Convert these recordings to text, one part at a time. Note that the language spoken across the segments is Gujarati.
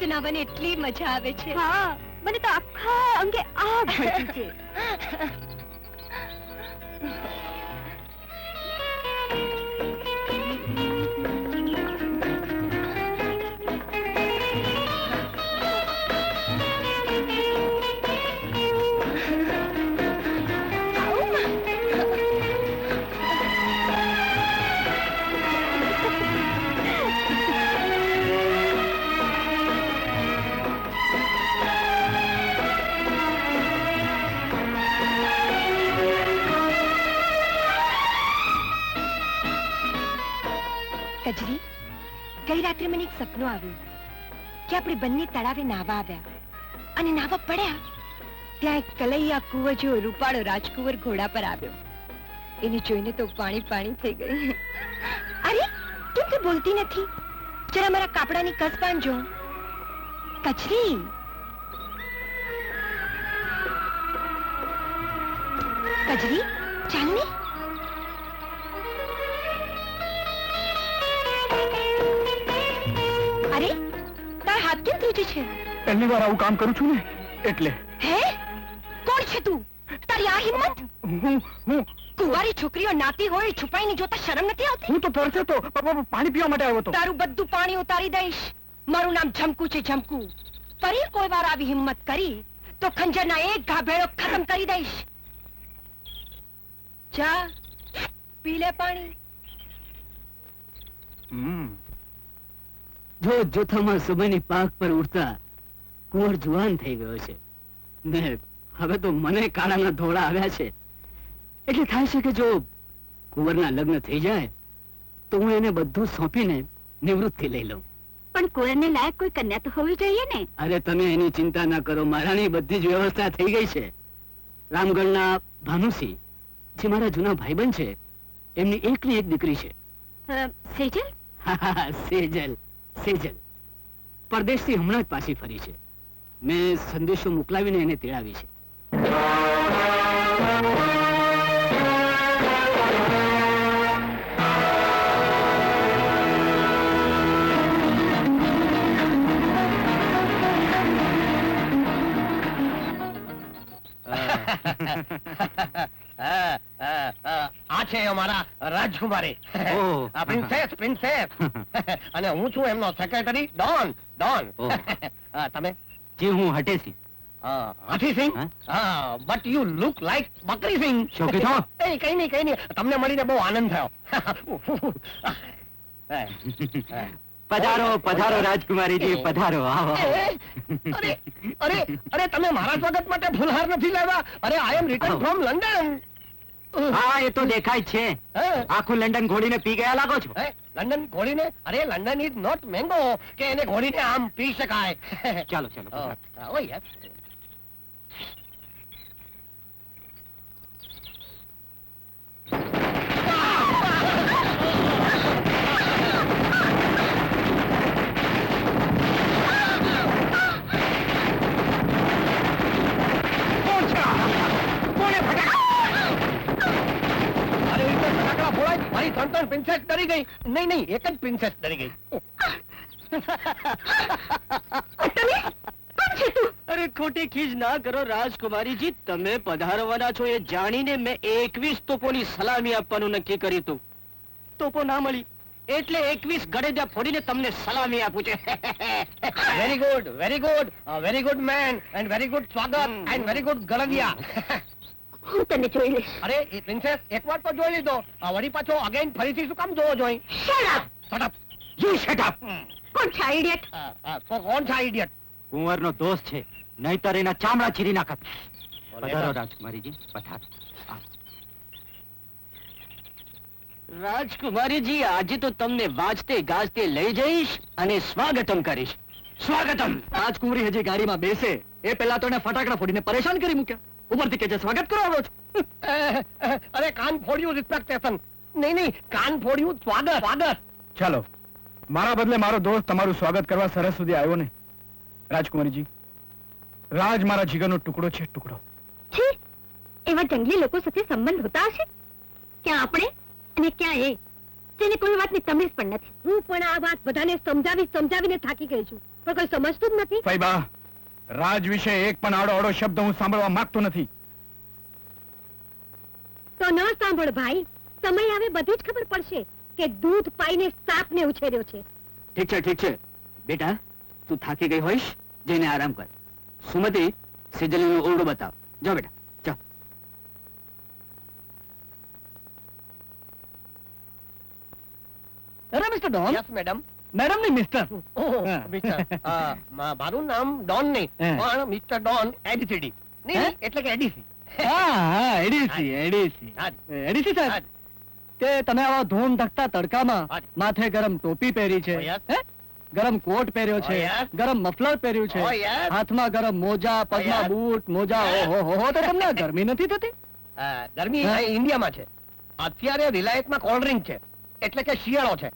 તો નાવાની એટલી મજા આવે છે. હા મને તો આખા અંગે આગ ભડકી છે. આવ્યું કે આપણે બંને તળાવે નાવા આવ્યા અને નાવા પડ્યા ત્યાં એક કલૈયા કુંવર જેવો રૂપાળો રાજકુંવર ઘોડા પર આવ્યો. એને જોઈને તો પાણી પાણી થઈ ગઈ. અરે, કેમ તે બોલતી નથી? જરા મારા કાપડાની કસ બાંધજો. કચરી. કચરી? ચાલ ને કેમ ધ્રુજે છે પહેલી વાર આવું કામ કરું છું ને એટલે. હે? કોણ છે તું? તારી આ હિંમત? હું હું. કુંવારી છોકરીઓ નાતી હોય છુપાઈને જોતા શરમ નથી આવતી? હું તો તરસે તો પાણી પીવા માટે આવ્યો હતો. તારું બધું પાણી ઉતારી દઈશ. મારું નામ ઝમકુ છે ઝમકુ. ફરી કોઈ વાર આવી હિંમત કરી તો ખંજરના એક ગાભેળો ખતમ કરી દઈશ. જા પી લે પાણી. હમ. જો જોથામાં સમયની પાક પર ઉડતા કુંવર જુવાન થઈ ગયો છે. ને હવે તો મને કાળાના ધોળા આવ્યા છે. એટલે થાય છે કે જો કુંવરના લગ્ન થઈ જાય તો હું એને બધું સોંપીને નિવૃત્તિ લઈ લઉં. પણ કુંવરને લાયક કોઈ કન્યા તો હોવી જોઈએ ને. અરે તમે એની ચિંતા ના કરો મારાની બધી જ વ્યવસ્થા થઈ ગઈ છે. રામગઢના ભાનુસિંહ જે મારા જૂના ભાઈબંધ છે એમની એકની એક દીકરી છે. સેજલ? હા, સેજલ. સેજલ. પરદેશથી હમણાં જ પાછી ફરી છે. મેં સંદેશો મોકલાવીને એને તેડાવી છે. આ છે અમારા રાજકુમારી. ઓહ. આ પ્રિન્સેસ પ્રિન્સેસ અને હું છું એમનો સેક્રેટરી ડોન ડોન ઓહ. તમે? જી હું હટેશી આ, હાથીસિંહ હા? હા but you look like Bakrisinh શું કીધું? એ કઈ નહીં કઈ નહીં. તમને મળીને બહુ આનંદ થયો. પધારો પધારો રાજકુમારીજી પધારો. આવો. એ, અરે અરે અરે તમે મારા સ્વાગત માટે ફૂલહાર નથી લાવ્યા? અરે I am return from London હા એ તો દેખાય છે. આખું લંડન ઘોડીને પી ગયા લાગો છો? લંડન ઘોડીને? અરે લંડન ઇઝ નોટ મેંગો કે એને ઘોડીને આમ પી શકાય. ચાલો ચાલો Oh, પધારો. oh, yes. અરે એ તો ફટાકડા ફોડાય મારી ત્રણ ત્રણ પ્રિન્સેસ ડરી ગઈ નહીં નહીં એક જ પ્રિન્સેસ ડરી ગઈ અરે ખોટી ખીજ ના કરો રાજકુમારીજી તમે પધારવાના છો એ જાણીને મેં એકવીસ તોપોની સલામી આપવાનું નક્કી કર્યું હતું તોપો ના મળી એટલે એકવીસ ગડેજા ફોડીને તમને સલામી આપું છે very good very good very good man and very good સ્વાગત એન્ડ વેરી ગુડ ગળદિયા હું તને જોઈ લઈશ. અરે એ પ્રિન્સેસ એકવાર તો જોઈ લીધો. આ વળી પાછો અગેન ફરીથી શું કામ જોવો જોઈ? Shut up shut up you shut up કોણ છે idiot? કોણ છે ઇડિયટ કુંવરનો દોસ્ત છે. નહીતર એના ચામડા ચીરી નાખત. પધારો રાજકુમારીજી પધારો. રાજકુમારીજી આજે તો તમને વાજતે ગાજતે લઈ જઈશ અને સ્વાગતમ કરીશ. સ્વાગતમ! રાજકુમારી હજી ગાડીમાં બેસે. એ પહેલા તો એને ફટાકડા ફોડીને પરેશાન કરી મૂક્યા. ઉપરથી કે છે સ્વાગત કરો આવ્યો છું અરે કાન ફોડ્યું રિસ્પેક્ટેશન નહીં નહીં કાન ફોડ્યું સ્વાગત. સ્વાગત. ચાલો મારા બદલે મારો દોસ્ત તમારું સ્વાગત કરવા સરસ સુધી આવ્યો ને? રાજકુમારીજી રાજ મારા જીગરનો ટુકડો છે ટુકડો. છી એવા જંગલી લોકો સાથે સંબંધ હોતા હશે? ક્યાં આપણે અને ક્યાં એ? તેને કોઈ વાતની તમીઝ પણ નથી. હું પણ આ વાત બધાને સમજાવી સમજાવીને થાકી ગઈ છું. પણ કોઈ સમજતું જ નથી. ફૈબા રાજ વિશે એક પણ આડો આડો શબ્દ હું સાંભળવા માંગતો નથી. તો ન સાંભળ ભાઈ સમય આવે બધી જ ખબર પડશે કે દૂધ પાઈને સાપને ઉછેર્યો છે. ઠીક છે ઠીક છે. બેટા તું થાકી ગઈ હોઈશ જઈને આરામ કર. સુમતિ સિજલીનો ઓરડો બતાવ. જાઓ બેટા જાઓ. અરે મિસ્ટર ડોન યસ મેડમ મેડમની મિસ્ટર. મારું નામ ડોન નહીં પણ મિસ્ટર ડોન એડીસીડી. નહીં એટલે કે એડીસી. હા હા એડીસી એડીસી. એડીસી સાહેબ? કે તમે આવા ધૂમ ધકતા તડકામાં માથે ગરમ ટોપી પહેરી છે? ગરમ કોટ પહેર્યો છે? ગરમ મફલર પહેર્યું છે? હાથમાં ગરમ મોજા પગમાં બૂટ મોજા. ઓહો હો હો તો તમને ગરમી નથી થતી? ગરમી. ઇન્ડિયામાં છે. અત્યારે રિલાયન્સમાં કોલ્ડ ડ્રિંક છે. એટલે કે શિયાળો છે.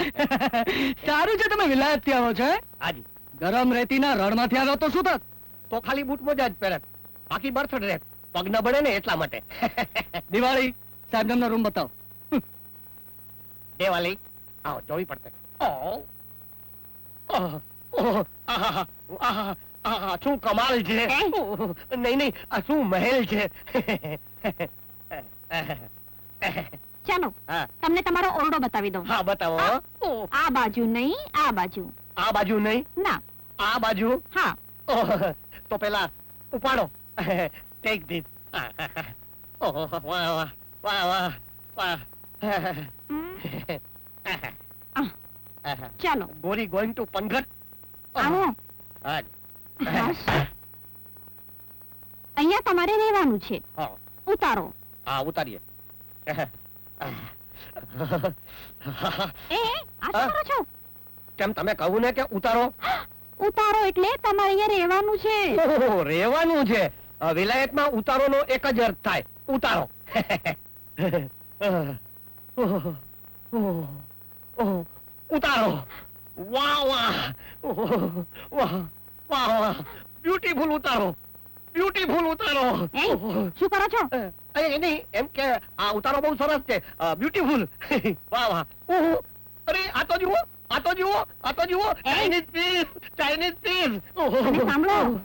સારું છે તમે વિલાયતથી આવો છો હાજી. ગરમ રેતીના રણમાંથી આવ્યો તો શું થાત? તો ખાલી બૂટ મોજા જ પહેરત બાકી બર્થ ડ્રેસ પગ ન બળે ને એટલા માટે. દિવાળી સાહેબ નો રૂમ બતાવો. દેવાલી આવો જોવી પડશે. શું કમાલ છે? નહીં નહીં આ શું મહેલ છે? ચાલો તમને તમારો ઓરડો બતાવી દઉં. હા બતાવો. આ બાજુ નહીં આ બાજુ. આ બાજુ નહીં? ના. આ બાજુ? હા. તો પેલા ઉપાડો. ટેક ધીસ ઓહ વાહ વાહ વાહ વાહ વાહ. ચાલો. ગોરી ગોઈંગ ટુ પનઘટ આવો. અહીંયા તમારે રહેવાનું છે. ઉતારો. હા ઉતારીએ. એ આ શું કરો છો? કેમ તમે કહું ને કે ઉતારો? ઉતારો એટલે તમારે અહીંયા રહેવાનું છે. ઓહો, રહેવાનું છે. વિલાયતમાં ઉતારોનો એક જ અર્થ થાય. ઉતારો. ઓહો, ઓહો, ઓહો, ઉતારો. વાહ વાહ ઓહો, વાહ વાહ વાહ બ્યુટીફુલ ઉતારો. બ્યુટીફુલ ઉતારો. શું કરો છો? અ, નહીં એમ કે આ ઉતારો બહુ સરસ છે. બ્યુટીફુલ. વાહ વાહ. ઓહો. અરે આ તો જુઓ આ તો જુઓ આ તો જુઓ. ચાઇનીઝ પીસ ચાઇનીઝ પીસ સાંભળો.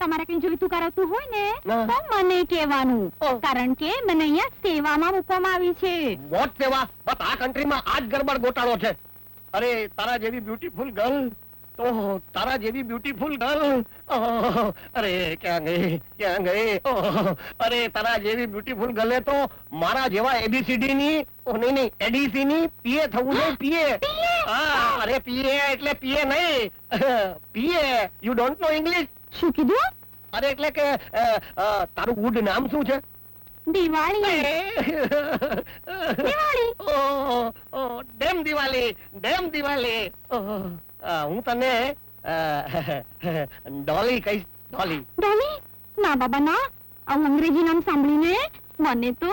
તમારે કઈ જોઈતું કરાવતું હોય ને. તો મને કહેવાનું. કારણ કે મને અહીંયા સેવામાં મૂકવામાં આવી છે. વોટ સેવા. બસ આ કન્ટ્રીમાં આ જ ગરબડ ગોટાળો છે. અરે તારા જેવી બ્યુટીફુલ ગર્લ તો તારા જેવી બ્યુટીફુલ ગર્લ અરે ક્યાં ગઈ ક્યાં ગઈ અરે તારા જેવી બ્યુટીફુલ ગર્લે તો મારા જેવા એબીસીડી ની ઓ નહીં નહીં એડીસી ની પીએ થવું નહીં પીએ હા અરે પીએ એટલે પીએ નહીં. PA you don't know English શું કીધું? અરે એટલે કે તારું ગુડ નામ શું છે? Diwali. Diwali? Oh, damn Diwali damn Diwali. હું તને ડોલી કહીશ ડોલી. ડોલી? ના બાબા ના. આવું અંગ્રેજી નામ સાંભળીને મને તો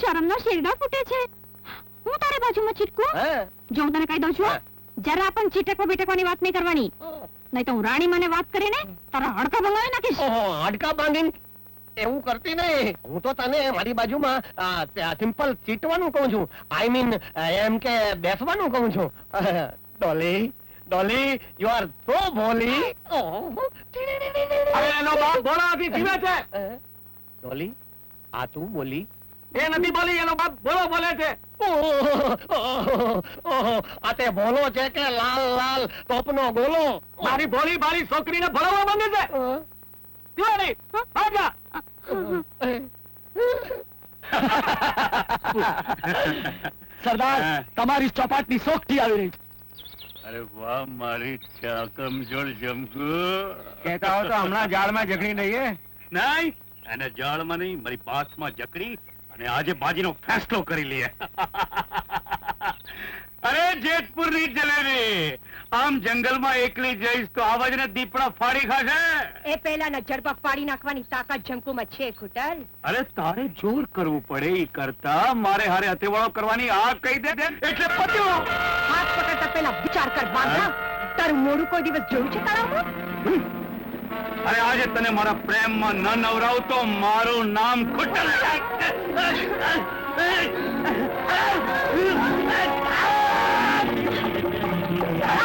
શરમનો શેરડા ફૂટે છે. હું તારી બાજુમાં છીટકું? જો હું તને કહી દઉં છું જરા પણ છીટકવા બેટકવાની વાત નહીં કરવાની. નહીં તો હું રાણી મને વાત કરીને તારા હડકા ભંગાવી નાખીશ. હડકા હાડકા બાંધીને એવું કરતી નહીં. હું તો તને મારી બાજુમાં સિમ્પલ ચીટવાનું કહું છું. આઈ મીન એમ કે બેસવાનું કહું છું. ડોલી ડોલી યુ આર સો ભોલી. અરે એનો બાપ ભોળાથી જીવે છે. ડોલી આ તું બોલી. એ નથી બોલી એનો બાપ ભોળો બોલે છે. આ તે ભોલો છે કે લાલ લાલ ટોપનો ગોલો. મારી ભોળી મારી છોકરીને ભણાવવા માંગે છે. દિવાળી ભાગા સરદાર તમારી ચોપાટની સોખથી આવી રહી છે. અરે વાહ મારી ચાકમ જોડ જમકુ. કહેતા હો તો હમણાં જાળમાં જકડી લઈએ નહીં એને જાળમાં નહીં મારી બાસમાં જકડી અને આજે બાજીનો ફેસલો કરી લઈએ. અરે જેતપુરની જલેબી. આમ જંગલમાં એકલી જઈશ તો આવાજને દીપડા ફાડી ખાશે? એ પહેલાના જડબા પાડી નાખવાની તાકાત જંકુમાં છે ખુટલ અરે તારે જોર કરવું પડે ઈ કરતા. મારે હારે હથેવાળો કરવાની આ કહી દે એટલે પત્યો! હાથ પકડતા પહેલા વિચાર કર બાંધા તારું મોડું કોઈ દિવસ જોયું છે તળાવમાં અરે આજે તને મારા પ્રેમમાં ન નવરાવ તો મારું નામ ખુટ્ટર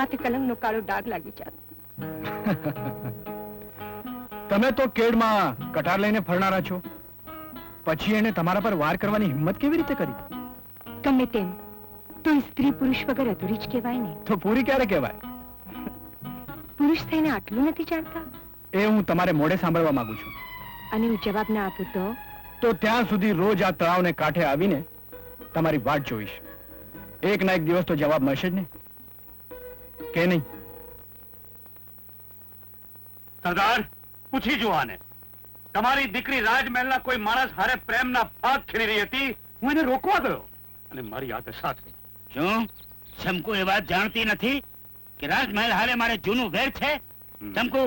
માથે કલંકનો કાળો ડાઘ લાગી જાત તમે તો કેડમાં કટાર લઈને ફરનારા છો. પછી એને તમારા પર વાર કરવાની હિંમત કેવી રીતે કરી? ગમે તેમ. તો સ્ત્રી પુરુષ વગર અધૂરી જ કહેવાય ને. તો પૂરી ક્યારે કહેવાય? પુરુષ થઈને આટલું નથી જાણતા? એ હું તમારે મોઢે સાંભળવા માંગુ છું. અને હું જવાબ ના આપું તો? તો ત્યાં સુધી રોજ આ તળાવને કાંઠે આવીને તમારી વાટ જોઈશ. એક ના એક દિવસ તો જવાબ મળશે જ ને. કે નહીં? સરદાર પૂછી જુઓ આને. તમારી દીકરી રાજમહેલના કોઈ માણસ હારે પ્રેમના ભાગ ખેલી રહી હતી? હું એને રોકવા ગયો. અને મારી આ દશા થઈ શું? શંકુ એ વાત જાણતી નથી કે રાજમહેલ હારે મારે જૂનું વેર છે. શંકુ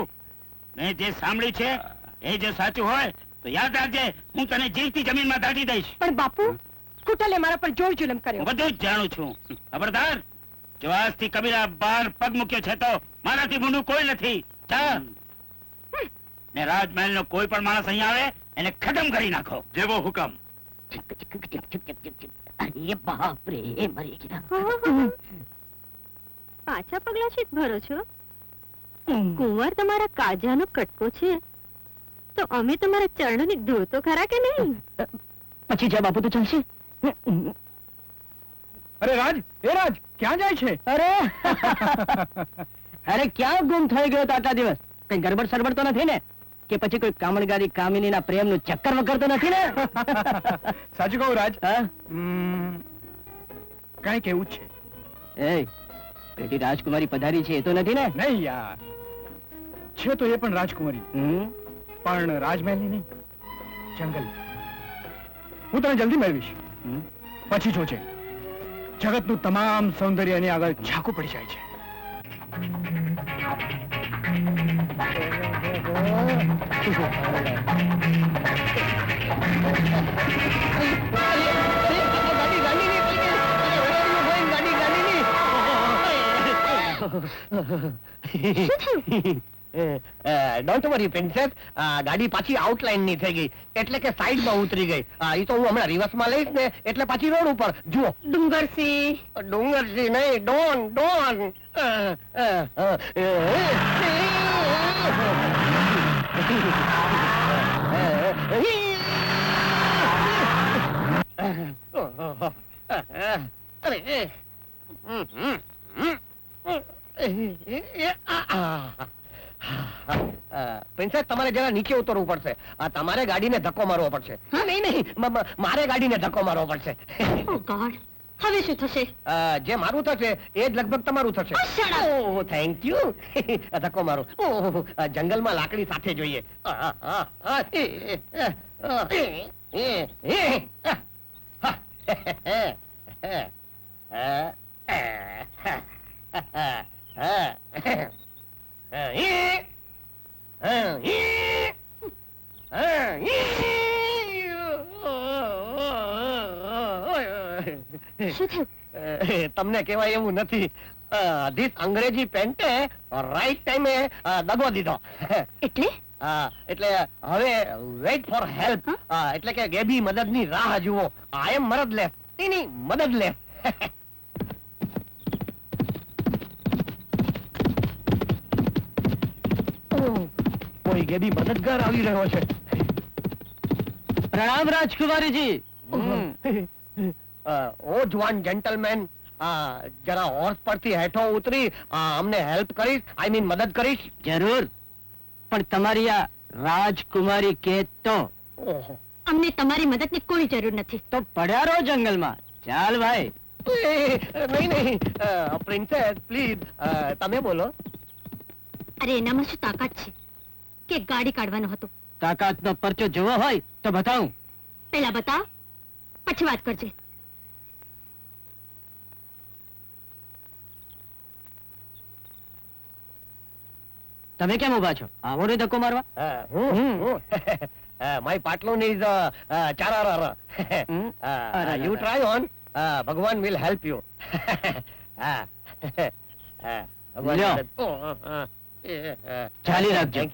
મેં જે સાંભળ્યું છે એ જો સાચું હોય તો યાદ રાખજે હું તને જીવતી જમીનમાં દાટી દઈશ. પણ બાપુ કુટલે મારા પર જોર જુલમ કર્યો. બધું જ જાણું છું. ખબરદાર? જો આજથી કબીરા બાર પગ મૂક્યો છે તો મારાથી મોટું કોઈ નથી. ને રાજમહેલ નો કોઈ પણ માણસ અહીં આવે એને ખતમ કરી નાખો. જેવો હુકમ. અરે બાપ રે મરી ગયા પાછા પગલા છે ભરો છો? કુંવર તમારા કાજાનો કટકો છે. તો અમે તમારા ચરણોની ધૂળ તો ખરા કે નહીં? પછી જવાબ બાપુ તો ચાલશે. અરે રાજ એ રાજ ક્યાં જાય છે? અરે અરે ક્યાં ગુમ થઈ ગયો આટલા દિવસ? કઈ ગરબડ સડબડ તો નથી ને? કે પછી કોઈ કામણગારી કામિનીના પ્રેમનું ચક્કર વગર તો નથી ને? સાચું કહું રાજ. કઈ જ છે. એ પેટી રાજકુમારી પધારી છે એ તો નથી ને? નહીં યાર છે તો એ પણ રાજકુમારી. હમ? પણ રાજમહેલની નહીં જંગલ. હું તને જલ્દી મેળવીશ? પછી જોજે. જગતનું તમામ સૌંદર્ય એની આગળ છાકું પડી જાય છે. ડોન્ટ વરી પ્રિન્સેસ ગાડી પાછી આઉટલાઈનની થઈ ગઈ એટલે કે સાઈડમાં ઉતરી ગઈ એ તો હું હમણાં રિવર્સમાં લઈશ ને એટલે પાછી રોડ ઉપર જુઓ ડુંગરસિંહ ડુંગરસી નહીં ડોન ડોન અરે. પ્રિન્સેસ તમારે જરા નીચે ઉતરવું પડશે આ તમારે ગાડીને ધક્કો મારવો પડશે નહીં નહીં મ- મારે ગાડીને ધક્કો મારવો પડશે ઓ ગોડ હવે શું થશે જે મારું થશે એ જ લગભગ તમારું થશે Oh, ઓહ થેન્ક યુ ધક્કો મારો ઓહ, જંગલમાં લાકડી સાથે જોઈએ હા હા, તમને કહેવાય એવું નથી. ધીસ અંગ્રેજી પેન્ટે રાઈટ ટાઈમે દગો દીધો. એટલે? એટલે હવે વેઇટ ફોર હેલ્પ એટલે કે ગેબી મદદની રાહ જુઓ. આઈ એમ મદદ લે. એની મદદ લે. કોઈ ગેબી મદદગાર આવી રહ્યો છે. પ્રણામ રાજકુમારીજી. ઓ જવાન જેન્ટલમેન જરા હોર્સ પરથી હેઠો ઉતરી અમને હેલ્પ કરીશ આઈ મીન મદદ કરીશ. જરૂર. પણ તમારી આ રાજકુમારી કે તો? અમને તમારી મદદની કોઈ જરૂર નથી. તો પડ્યા રહો જંગલમાં. ચાલ ભાઈ. નહીં નહીં. પ્રિન્સેસ પ્લીઝ તમે બોલો. અરે એનામાં શું તાકાત છે? કે ગાડી કાઢવાનો હતો. તાકાતનો પરચો જોવો હોય તો બતાવું. પેલા બતાવ પછી વાત કરજે. તમે કેમ ઊભા છો? આવો ને ધક્કો મારવા. હું હું માય પાટલુન ઇઝ ચારાર હમ? You try on Bhagwan will help you લ્યો. ચાલી રાખજો. થેન્ક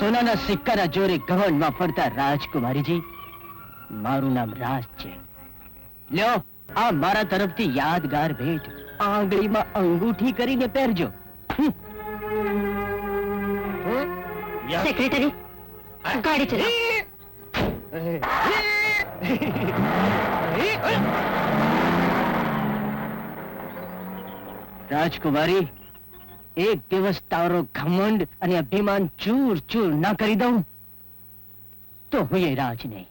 સોનાના સિક્કાના જોરે ગવનમાં ફરતા રાજકુમારીજી મારું નામ રાજ છે. લ્યો આ મારા તરફથી યાદગાર ભેટ આંગળીમાં અંગૂઠી કરીને પહેરજો. સેક્રેટરી ગાડી ચલાવ. રાજકુમારી એક દિવસ તારો ઘમંડ અને અભિમાન ચૂર ચૂર ના કરી દઉં? તો હું એ રાજ નહીં.